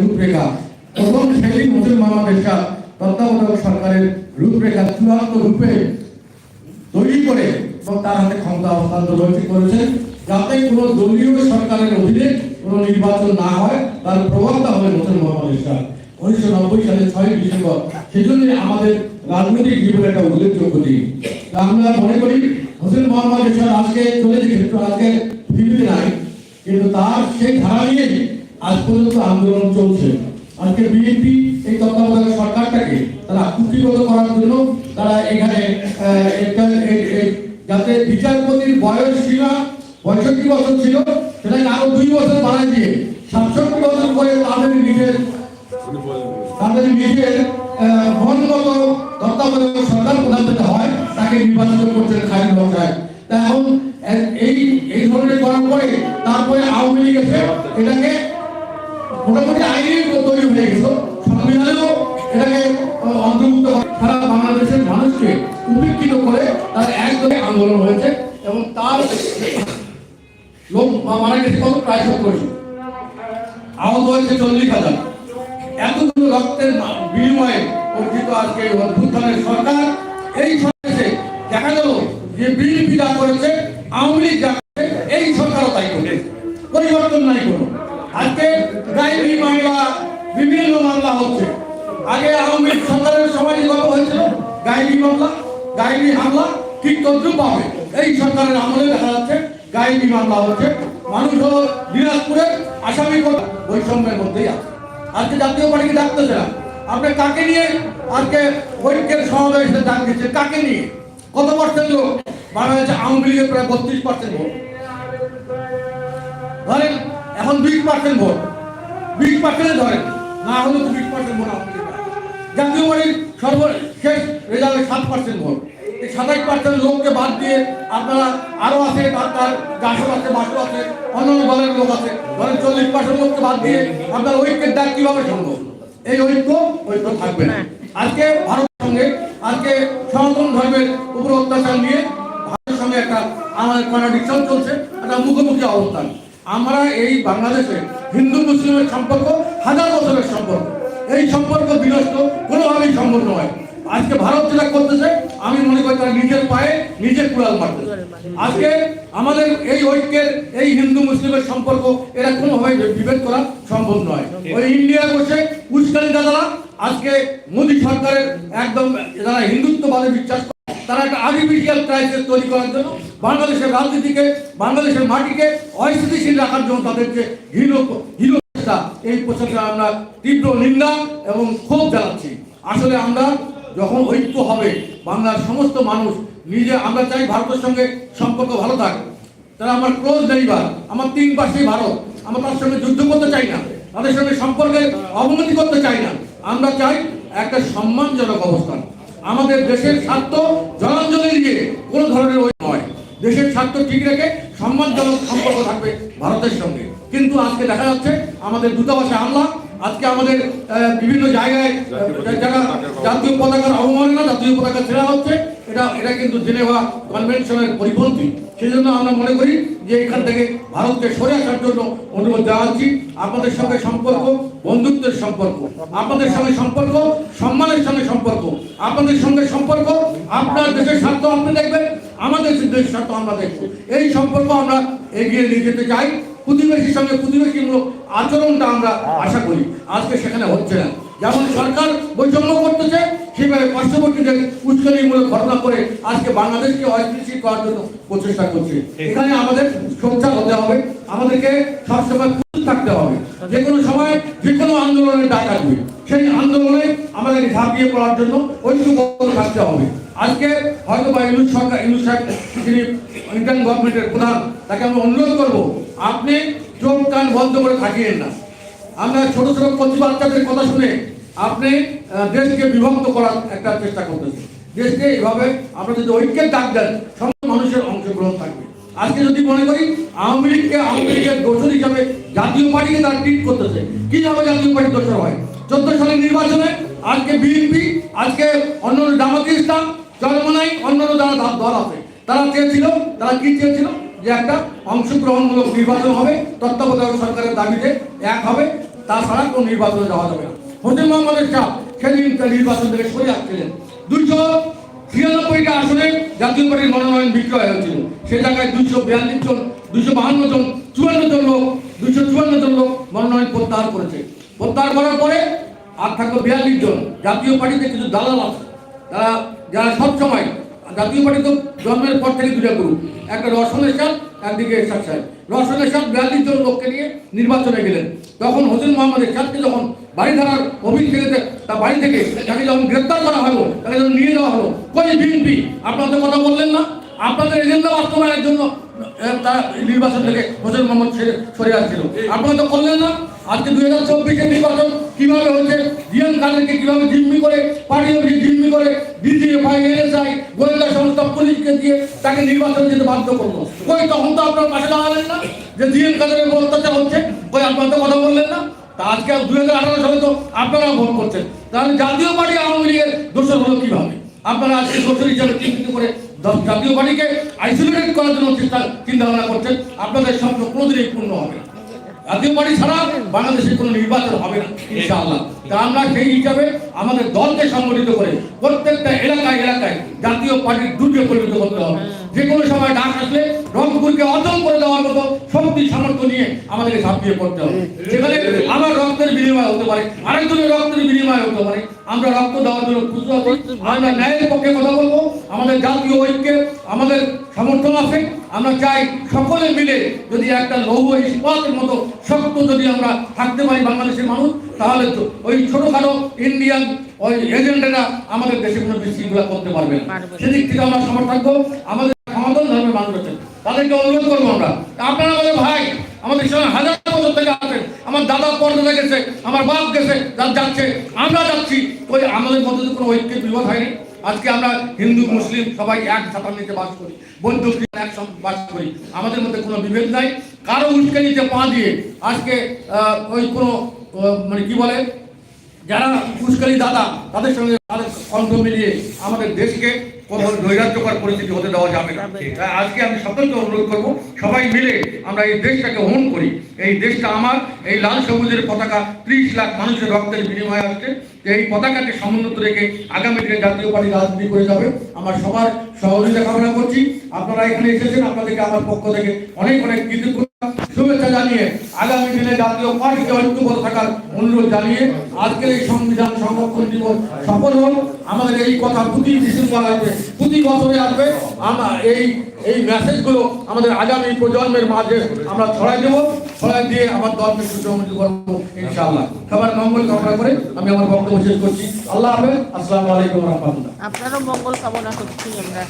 রূপরেখা। প্রথম সেদিন তত্ত্বাবধায়ক সরকারের রূপরেখা রূপে তৈরি করে এবং তার হাতে ক্ষমতা হস্তান্তর করেছেন। যাতে কোনো দলীয় সরকারের অধীনে কোনো নির্বাচন না হয়, তার প্রবক্তা হলেন হোসেন মোহাম্মদ ইসলাম উনিশশো নব্বই সালের ছয় ডিসেম্বর সেজন্য আমাদের রাজনৈতিক জীবনে একটা উল্লেখযোগ্য দিন। আমরা মনে করি হোসেন মোহাম্মদ ইসলাম আজকে চলে যে আজকে পৃথিবীতে নাই, কিন্তু তার সেই ধারা নিয়েই আজ পর্যন্ত আন্দোলন চলছে। আজকে বিএনপি এই তত্ত্বাবধায়ক সরকারটাকে তারা কুটিগত করার জন্য তারা এখানে যাতে বিচারপতির বয়স সীমা পঁয়ষট্টি বছর ছিল আরও দুই বছর বাড়ায় দিয়ে সাতষট্টি বছর করে তাদের নিজের তাদের নিজের মনগত তত্ত্বাবধায়ক সরকার প্রধান যেটা হয়, তাকে নির্বাচিত করছেন খালি বসায় তা এখন এই এই ধরনের করার পরে তারপরে আওয়ামী লীগ এসে এটাকে মোটামুটি আইনের তৈরি হয়ে গেছিল সংবিধানেও এটাকে অন্তর্ভুক্ত সারা বাংলাদেশের মানুষকে উপেক্ষিত করে তার একদমই আন্দোলন হয়েছে এবং তার লোক মারা গেছে কত? প্রায় সত্তরশো আহত হয়েছে চল্লিশ হাজার। এতগুলো রক্তের বিনিময়ে অর্জিত আজকে অভ্যুত্থানের সরকার। এই সরকারে দেখা গেল যে বিএনপি যা করেছে, আওয়ামী লীগ যা এই সরকারও তাই করেছে পরিবর্তন নাই কোনো। আজকে গাইবি মামলা, বিভিন্ন মামলা হচ্ছে। আগে আওয়ামী লীগ সরকারের সময় যে গল্প হয়েছিল গাইবি মামলা গাইবি হামলা ঠিক তদ্রুপ হবে। এই সরকারের আমলে দেখা যাচ্ছে গাইবি মামলা হচ্ছে মানুষ দিনাজপুরের আসামি বৈষম্যের মধ্যেই আছে। আজকে জাতীয় পার্টিকে ডাকতেছে না আপনি কাকে নিয়ে আজকে ঐক্যের সমাবেশে ডাক দিচ্ছে কাকে নিয়ে? কত পার্সেন্ট লোক? বাংলাদেশে আওয়ামী লীগের প্রায় বত্রিশ পার্সেন্ট ভোট। ধরেন, এখন বিশ পার্সেন্ট ভোট। বিশ পার্সেন্টে ধরেন, না হলে বিশ পার্সেন্ট ভোট আওয়ামী লীগের। জাতীয় পার্টির সর্বশেষ রেজাল্টে সাত পার্সেন্ট ভোট। সাতাশ পার্সেন্ট লোককে বাদ দিয়ে আপনারা আরও আছে, তার গাছও আছে বাসও আছে, অন্যান্য দলের লোক আছে। ধরেন চল্লিশ পার্সেন্ট লোককে বাদ দিয়ে আপনার ঐক্যের ডাক কীভাবে সম্ভব? এই ঐক্য ঐক্য থাকবে না। আজকে ভারতের সঙ্গে, আজকে সনাতন ধর্মের উপর অত্যাচার নিয়ে ভারতের সঙ্গে একটা আমাদের কন্ট্রাডিকশন চলছে, একটা মুখোমুখি অবস্থান। আমরা এই বাংলাদেশে হিন্দু মুসলিমের সম্পর্ক, হাজার বছরের সম্পর্ক। এই সম্পর্ক বিনষ্ট, কোনোভাবেই সম্ভব নয়। আজকে ভারত যেটা করতেছে আমি মনে করি তারা নিজের পায়ে নিজে কুড়াল মারতেছে আজকে আমাদের এই ঐক্যের এই হিন্দু মুসলিমের সম্পর্ক এরা কোনোভাবে বিভেদ করা সম্ভব নয়। ওই ইন্ডিয়া বসে উস্কানি দাদারা আজকে মোদী সরকারের একদম যারা হিন্দুত্ববাদে বিশ্বাস তারা একটা আর্টিফিশিয়াল ক্রাইসিস তৈরি করার জন্য বাংলাদেশের রাজনীতিকে বাংলাদেশের মাটিকে অস্থিতিশীল রাখার জন্য তাদেরকে হীন চেষ্টা, এই প্রচেষ্টা আমরা তীব্র নিন্দা এবং ক্ষোভ জানাচ্ছি। আসলে আমরা যখন ঐক্য হবে, বাংলার সমস্ত মানুষ নিজে, আমরা চাই ভারতের সঙ্গে সম্পর্ক ভালো থাক। তারা আমার ক্লোজ নেইবার আমার তিন পাশেই ভারত। আমরা তার সঙ্গে যুদ্ধ করতে চাই না, তাদের সঙ্গে সম্পর্কের অবনতি করতে চাই না। আমরা চাই একটা সম্মানজনক অবস্থান। আমাদের দেশের স্বার্থ জলাঞ্জলি দিয়ে কোনো ধরনের ওই নয়। দেশের স্বার্থ ঠিক রেখে সম্মানজনক সম্পর্ক থাকবে ভারতের সঙ্গে। কিন্তু আজকে দেখা যাচ্ছে আমাদের দূতাবাসে হামলা আজকে আমাদের বিভিন্ন জায়গায় যারা জাতীয় পতাকার অবমাননা জাতীয় পতাকা ছেড়া হচ্ছে এটা এটা কিন্তু জেনেভা কনভেনশনের পরিপন্থী। সেই জন্য আমরা মনে করি যে এখান থেকে ভারতকে সরে আসার জন্য অনুরোধ জানাচ্ছি। আপনাদের সঙ্গে সম্পর্ক, বন্ধুত্বের সম্পর্ক, আপনাদের সঙ্গে সম্পর্ক, সম্মানের সঙ্গে সম্পর্ক, আপনাদের সঙ্গে সম্পর্ক, আপনার দেশের স্বার্থ আপনি দেখবেন, আমাদের দেশের স্বার্থ আমরা দেখব। এই সম্পর্ক আমরা এগিয়ে নিয়ে যেতে চাই। প্রতিবেশীর সঙ্গে প্রতিবেশীমূলক আচরণটা আমরা আশা করি। আজকে সেখানে হচ্ছে না। যেমন সরকার বৈষম্য করতেছে সেভাবে পার্শ্ববর্তীদের উস্কানিমূলক ঘটনা করে আজকে বাংলাদেশকে অস্থিতিশীল করার জন্য প্রচেষ্টা করছে। এখানে আমাদের সোচ্চার হতে হবে আমাদেরকে সবসময় থাকতে হবে। যে কোনো সময় যে কোনো আন্দোলনের ডাক আসবে। সেই আন্দোলনে আমাদের ঝাঁপিয়ে পড়ার জন্য ঐক্যবদ্ধ থাকতে হবে। আজকে হয়তো বা ইউনুস সরকার ইউনুস সাহেব যিনি ইন্ডিয়ান গভর্নমেন্টের প্রধান তাকে আমরা অনুরোধ করব আপনি চোখ কান বন্ধ করে থাকিয়েন না। আমরা ছোট ছোট কচি বাচ্চাদের কথা শুনে আপনি দেশকে বিভক্ত করার একটা চেষ্টা করতেছেন। দেশকে এভাবে আমরা যদি ঐক্যের ডাক দেন সব মানুষের অংশগ্রহণ থাকবে। আজকে যদি মনে করি, আওয়ামী লীগকে আওয়ামী লীগের দোষর হিসাবে জাতীয় পার্টিকে তারা ট্রিট করতেছে, কীভাবে জাতীয় পার্টি দোষর হয়? চোদ্দ সালের নির্বাচনে আজকে বিএনপি, আজকে অন্য জামাতি ইসলাম চরমনাই অন্যান্য যারা দল আছে, তারা চেয়েছিল, তারা কি চেয়েছিল? যে একটা অংশগ্রহণমূলক নির্বাচন হবে, তত্ত্বাবধায়ক সরকারের দাবিতে এক হবে, তাছাড়া কোনো নির্বাচনে যাওয়া যাবে না। হোসেন মোহাম্মদের শাহ সেদিন নির্বাচন থেকে সরে আসছিলেন। দুইশো ছিয়ানব্বইটা আসনে জাতীয় পার্টির মনোনয়ন বিক্রয় হয়েছিল। সে জায়গায় দুইশো বিয়াল্লিশ জন, দুইশো বাহান্ন জন, চুয়ান্ন জন লোক, দুইশো চুয়ান্ন জন লোক মনোনয়ন প্রত্যাহার করেছে। প্রত্যাহার করার পরে আর থাকল বিয়াল্লিশ জন। জাতীয় পার্টিতে কিছু দালাল আছে। তারা যারা সবসময় জাতীয় পার্টি তো জন্মের পর থেকে দুটা গ্রুপ একটা রসনের সাথ একদিকে এরশাদ সাহেব। রসনের সাথ বিয়াল্লিশ জন লোককে নিয়ে নির্বাচনে গেলেন। তখন হোসেন মোহাম্মদ এরশাদকে যখন বাড়ি ধারার অভিযোগ থেকে তার বাড়ি থেকে তাকে যখন গ্রেপ্তার করা হলো, তাকে যখন নিয়ে যাওয়া হলো, কই বিএনপি? আপনাদের কথা বললেন না। আপনাদের এজেন্ডা বাস্তবায়নের জন্য তার নির্বাচন থেকে হোসেন মোহাম্মদ সরে আসছিল। আপনারা তো করলেন না। আজকে দুই হাজার চব্বিশের নির্বাচন কীভাবে হচ্ছে? জিয়ান খানকে কীভাবে জিম্মি করে পার্টি জিম্মি করে ডিজিএফআই এনএসআই গোয়েন্দা সংস্থা পুলিশকে দিয়ে তাকে নির্বাচন যেতে বাধ্য করব কই, তখন তো আপনার পাশে দাঁড়ালেন না যে জিয়ান খানের অত্যাচার হচ্ছে? কই, আপনার তো কথা বললেন না? তা আজকে দুই হাজার আঠারো সালে তো আপনারা ভোট করছেন। তাহলে জাতীয় পার্টি আওয়ামী লীগের দোষর হলো কীভাবে? আপনারা আজকে দোষর হিসাবে চিহ্নিত করে জাতীয় পার্টিকে আইসোলেটেড করার জন্য চিন্তা চিন্তা ভাবনা করছেন। আপনাদের স্বপ্ন কোনোদিনই পূর্ণ হবে না। জাতীয় পার্টি ছাড়া বাংলাদেশের কোনো নির্বাচন হবে না ইনশাআল্লাহ। তা আমরা সেই হিসাবে আমাদের দলকে সংগঠিত করে প্রত্যেকটা এলাকায় এলাকায় জাতীয় পার্টির দুর্গে পরিণত করতে হবে। যে কোনো সময় ডাক আসলে রংপুরকে অচল করে দেওয়ার মতো শক্তি সামর্থ্য নিয়ে আমাদেরকে ঝাঁপিয়ে পড়তে হবে। সেখানে আমার রক্তের বিনিময় হতে পারে আরেকজনের রক্তের বিনিময় হতে পারে। আমরা রক্ত দেওয়ার জন্য প্রস্তুত আছি আমরা ন্যায়ের পক্ষে কথা বলব আমাদের জাতীয় ঐক্যে আমাদের সমর্থন আছে আমরা চাই সকলে মিলে যদি একটা লৌহ ইস্পাতের মতো শক্ত যদি আমরা থাকতে পারি বাংলাদেশের মানুষ তাহলে তো ওই ছোটখাটো ইন্ডিয়ান ওই এজেন্ডারা আমাদের দেশে কোনো বিশৃঙ্খলা করতে পারবে না। সেদিক থেকে আমরা সমর্থন থাকব আমাদের সমাধান ধর্মের মানুষ আছেন তাদেরকে অনুরোধ করব আমরা। আপনারা আমাদের ভাই আমাদের সঙ্গে হাজার বছর থেকে আছেন। আমার দাদা পর্দাতে গেছে আমার বাপ গেছে যাচ্ছে আমরা যাচ্ছি। ওই আমাদের মধ্যে তো কোনো ঐক্যের বিবাদ হয়নি। আজকে আমরা হিন্দু মুসলিম সবাই এক ছাতার নিচে বাস করি বৌদ্ধ খ্রিস্টান এক সঙ্গে বাস করি। আমাদের মধ্যে কোনো বিভেদ নাই। কারও উস্কানিতে পা দিয়ে আজকে আহ, ওই কোনো মানে কি বলে যারা উস্কানি দাদা তাদের সঙ্গে তাদের কণ্ঠ মিলিয়ে আমাদের দেশকে কোনো নৈরাজ্যকর পরিস্থিতি হতে দেওয়া যাবে না। তাই আজকে আমি সকলকে অনুরোধ করব সবাই মিলে আমরা এই দেশটাকে হন করি। এই দেশটা আমার এই লাল সবুজের পতাকা ত্রিশ লাখ মানুষের রক্তের বিনিময়ে আসছে। এই পতাকাকে সমুন্নত রেখে আগামী দিনে জাতীয় পার্টি রাজনীতি করে যাবে। আমার সবার সহযোগিতা কামনা করছি। আপনারা এখানে এসেছেন আপনাদেরকে আমার পক্ষ থেকে অনেক অনেক কৃতজ্ঞতা শুভেচ্ছা জানিয়ে আগামী দিনে জাতীয় পার্টিকে ঐক্যবদ্ধ থাকার অনুরোধ জানিয়ে আজকের এই সংবিধান সংরক্ষণ দিবস সফল হল। আমাদের এই কথা প্রতি ডিসেম্বর আসবে প্রতি বছরে আসবে। আমরা এই এই মেসেজগুলো আমাদের আগামী প্রজন্মের মাঝে আমরা ছড়াই দেবো। ছড়াই দিয়ে আমার দলকে সুসংগঠিত করব ইনশাআল্লাহ। সবার মঙ্গল কামনা করে আমি আমার বক্তব্য শেষ করছি। আল্লাহ হাফেজ। আসসালামু আলাইকুম রহমতুল্লাহ। আপনারও মঙ্গল কামনা করছি আমরা।